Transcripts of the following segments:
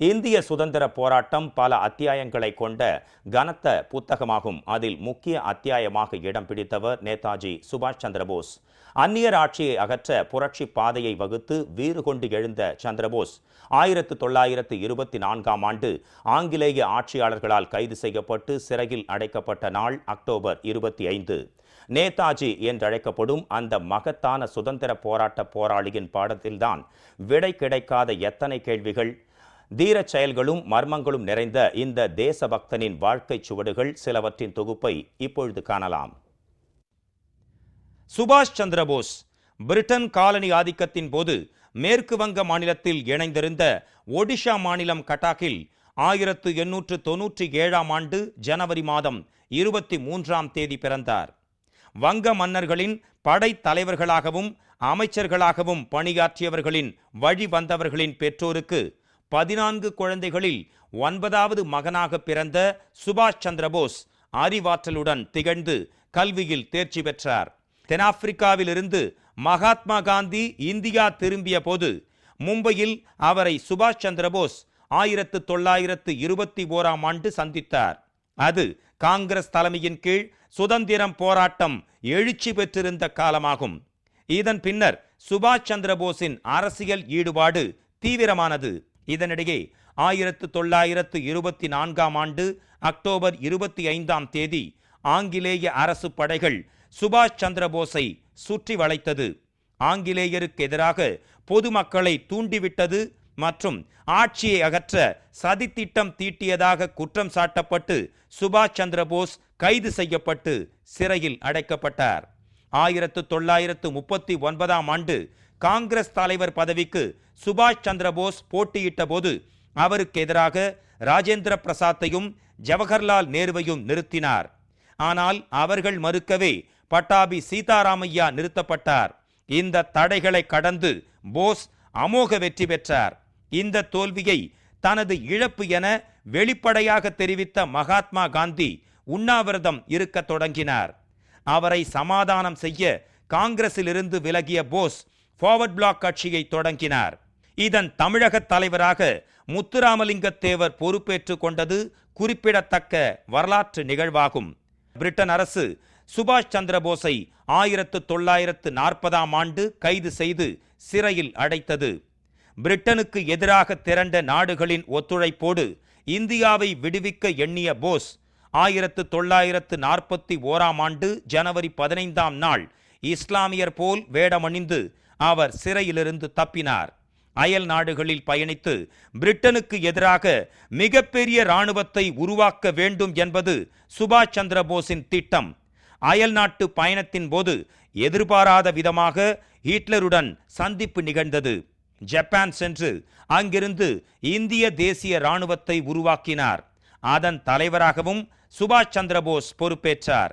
இந்திய சுதந்திர போராட்டம் பல அத்தியாயங்களை கொண்ட கனத்த புத்தகமாகும். அதில் முக்கிய அத்தியாயமாக இடம் பிடித்தவர் நேதாஜி சுபாஷ் சந்திரபோஸ். அந்நியர் ஆட்சியை அகற்ற புரட்சி பாதையை வகுத்து வீறு கொண்டு எழுந்த சந்திரபோஸ். ஆயிரத்து தொள்ளாயிரத்து இருபத்தி நான்காம் ஆண்டு ஆங்கிலேய ஆட்சியாளர்களால் கைது செய்யப்பட்டு சிறையில் அடைக்கப்பட்ட நாள் அக்டோபர் இருபத்தி ஐந்து. நேதாஜி என்றழைக்கப்படும் அந்த மகத்தான சுதந்திர போராட்ட போராளியின் பாடத்தில்தான் விடை கிடைக்காத எத்தனை கேள்விகள் தீரச் செயல்களும் மர்மங்களும் நிறைந்த இந்த தேசபக்தனின் வாழ்க்கைச் சுவடுகள் சிலவற்றின் தொகுப்பை இப்பொழுது காணலாம். சுபாஷ் சந்திரபோஸ் பிரிட்டன் காலனி ஆதிக்கத்தின் போது மேற்கு வங்க மாநிலத்தில் இணைந்திருந்த ஒடிஷா மாநிலம் கட்டாக்கில் ஆயிரத்து எண்ணூற்று தொன்னூற்றி ஏழாம் ஆண்டு ஜனவரி மாதம் இருபத்தி மூன்றாம் தேதி பிறந்தார். வங்க மன்னர்களின் படை தலைவர்களாகவும் அமைச்சர்களாகவும் பணியாற்றியவர்களின் வழி வந்தவர்களின் பெற்றோருக்கு பதினான்கு குழந்தைகளில் ஒன்பதாவது மகனாக பிறந்த சுபாஷ் சந்திரபோஸ் அறிவாற்றலுடன் திகழ்ந்து கல்வியில் தேர்ச்சி பெற்றார். தென்னாப்பிரிக்காவிலிருந்து மகாத்மா காந்தி இந்தியா திரும்பிய போது மும்பையில் அவரை சுபாஷ் சந்திரபோஸ் ஆயிரத்து தொள்ளாயிரத்து இருபத்தி ஓராம் ஆண்டு சந்தித்தார். அது காங்கிரஸ் தலைமையின் கீழ் சுதந்திரம் போராட்டம் எழுச்சி பெற்றிருந்த காலமாகும். இதன் பின்னர் சுபாஷ் சந்திரபோஸின் அரசியல் ஈடுபாடு தீவிரமானது. இதனிடையே ஆயிரத்து தொள்ளாயிரத்து இருபத்தி நான்காம் ஆண்டு அக்டோபர் இருபத்தி ஐந்தாம் தேதி ஆங்கிலேய அரசு படைகள் சுபாஷ் சந்திரபோஸை சுற்றி வளைத்தது. ஆங்கிலேயருக்கு எதிராக பொதுமக்களை தூண்டிவிட்டது மற்றும் ஆட்சியை அகற்ற சதித்திட்டம் தீட்டியதாக குற்றம் சாட்டப்பட்டு சுபாஷ் சந்திரபோஸ் கைது செய்யப்பட்டு சிறையில் அடைக்கப்பட்டார். ஆயிரத்து தொள்ளாயிரத்து முப்பத்தி ஒன்பதாம் ஆண்டு காங்கிரஸ் தலைவர் பதவிக்கு சுபாஷ் சந்திரபோஸ் போட்டியிட்ட போது அவருக்கு எதிராக ராஜேந்திர பிரசாத்தையும் ஜவஹர்லால் நேருவையும் நிறுத்தினார். ஆனால் அவர்கள் மறுக்கவே பட்டாபி சீதாராமையா நிறுத்தப்பட்டார். இந்த தடைகளை கடந்து போஸ் அமோக வெற்றி பெற்றார். இந்த தோல்வியை தனது இழப்பு என வெளிப்படையாக தெரிவித்த மகாத்மா காந்தி உண்ணாவிரதம் இருக்கத் தொடங்கினார். அவரை சமாதானம் செய்ய காங்கிரசிலிருந்து விலகிய போஸ் ஃபார்வர்ட் பிளாக் கட்சியை தொடங்கினார். இதன் தமிழக தலைவராக முத்துராமலிங்க தேவர் கொண்டது குறிப்பிடத்தக்க வரலாற்று நிகழ்வாகும். பிரிட்டன் அரசு சுபாஷ் சந்திரபோஸை ஆயிரத்து தொள்ளாயிரத்து நாற்பதாம் ஆண்டு கைது செய்து சிறையில் அடைத்தது. பிரிட்டனுக்கு எதிராக திரண்ட நாடுகளின் ஒத்துழைப்போடு இந்தியாவை விடுவிக்க எண்ணிய போஸ் ஆயிரத்து தொள்ளாயிரத்து நாற்பத்தி ஓராம் ஆண்டு ஜனவரி பதினைந்தாம் நாள் இஸ்லாமியர் போல் வேடமணிந்து அவர் சிறையிலிருந்து தப்பினார். அயல் நாடுகளில் பயணித்து பிரிட்டனுக்கு எதிராக மிகப்பெரிய இராணுவத்தை உருவாக்க வேண்டும் என்பது சுபாஷ் சந்திர போஸின் திட்டம். அயல் நாட்டு பயணத்தின் போது எதிர்பாராத விதமாக ஹிட்லருடன் சந்திப்பு நிகழ்ந்தது. ஜப்பான் சென்று அங்கிருந்து இந்திய தேசிய இராணுவத்தை உருவாக்கினார். அதன் தலைவராகவும் சுபாஷ் சந்திரபோஸ் பொறுப்பேற்றார்.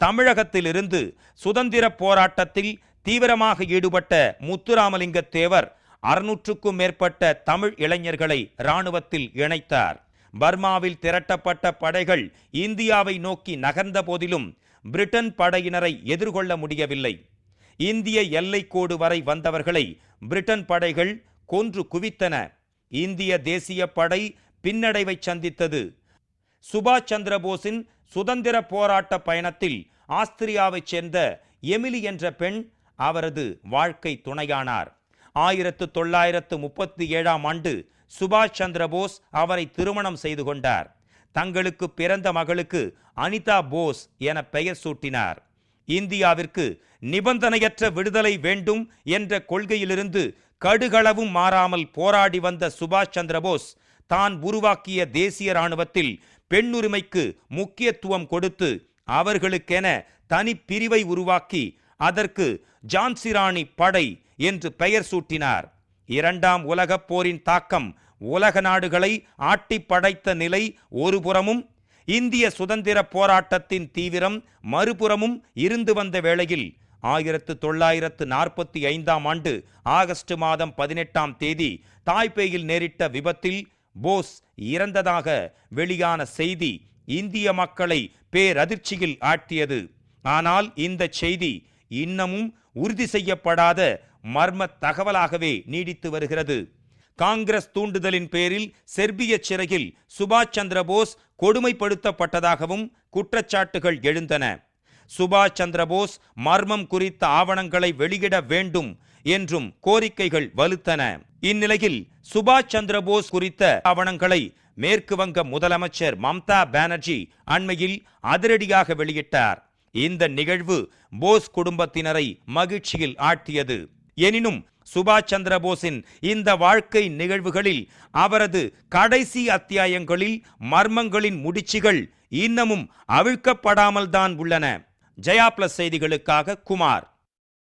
தமிழகத்திலிருந்து சுதந்திர போராட்டத்தில் தீவிரமாக ஈடுபட்ட முத்துராமலிங்க தேவர் அறுநூற்றுக்கும் மேற்பட்ட தமிழ் இளைஞர்களை இராணுவத்தில் இணைத்தார். பர்மாவில் திரட்டப்பட்ட படைகள் இந்தியாவை நோக்கி நகர்ந்த போதிலும் பிரிட்டன் படையினரை எதிர்கொள்ள முடியவில்லை. இந்திய எல்லைக்கோடு வரை வந்தவர்களை பிரிட்டன் படைகள் கொன்று குவித்தன. இந்திய தேசிய படை பின்னடைவை சந்தித்தது. சுபாஷ் சந்திரபோஸின் சுதந்திர போராட்ட பயணத்தில் ஆஸ்திரியாவைச் சேர்ந்த எமிலி என்ற பெண் அவரது வாழ்க்கை துணையானார். ஆயிரத்து தொள்ளாயிரத்து முப்பத்தி ஏழாம் ஆண்டு சுபாஷ் சந்திரபோஸ் அவரை திருமணம் செய்து கொண்டார். தங்களுக்கு பிறந்த மகளுக்கு அனிதா போஸ் என பெயர் சூட்டினார். இந்தியாவிற்கு நிபந்தனையற்ற விடுதலை வேண்டும் என்ற கொள்கையிலிருந்து கடுகளவும் மாறாமல் போராடி வந்த சுபாஷ் சந்திரபோஸ் தான் உருவாக்கிய தேசிய இராணுவத்தில் பெண்ணுரிமைக்கு முக்கியத்துவம் கொடுத்து அவர்களுக்கென தனிப்பிரிவை உருவாக்கி அதற்கு ஜான்சிராணி படை என்று பெயர் சூட்டினார். இரண்டாம் உலகப் போரின் தாக்கம் உலக நாடுகளை ஆட்டி படைத்த நிலை ஒருபுறமும் இந்திய சுதந்திர போராட்டத்தின் தீவிரம் மறுபுறமும் இருந்து வந்த வேளையில் ஆயிரத்து தொள்ளாயிரத்து நாற்பத்தி ஐந்தாம் ஆண்டு ஆகஸ்ட் மாதம் பதினெட்டாம் தேதி தாய்பேயில் நேரிட்ட விபத்தில் போஸ் இறந்ததாக வெளியான செய்தி இந்திய மக்களை பேரதிர்ச்சியில் ஆட்டியது. ஆனால் இந்த செய்தி இன்னமும் உறுதி செய்யப்படாத மர்ம தகவலாகவே நீடித்து வருகிறது. காங்கிரஸ் தூண்டுதலின் பேரில் செர்பிய சிறையில் சுபாஷ் சந்திர போஸ் கொடுமைப்படுத்தப்பட்டதாகவும் குற்றச்சாட்டுகள் எழுந்தன. சுபாஷ் சந்திர போஸ் மர்மம் குறித்த ஆவணங்களை வெளியிட வேண்டும் என்றும் கோரிக்கைகள் வலுத்தன. இந்நிலையில் சுபாஷ் சந்திர போஸ் குறித்த ஆவணங்களை மேற்கு வங்க முதலமைச்சர் மம்தா பானர்ஜி அண்மையில் அதிரடியாக வெளியிட்டார். இந்த நிகழ்வு போஸ் குடும்பத்தினரை மகிழ்ச்சியில் ஆழ்த்தியது எனினும் சுபாஷ் சந்திர போஸின் இந்த வாழ்க்கை நிகழ்வுகளில் அவரது கடைசி அத்தியாயங்களில் மர்மங்களின் முடிச்சுகள் இன்னமும் அவிழ்க்கப்படாமல் தான் உள்ளன. ஜெயா பிளஸ் செய்திகளுக்காக குமார்.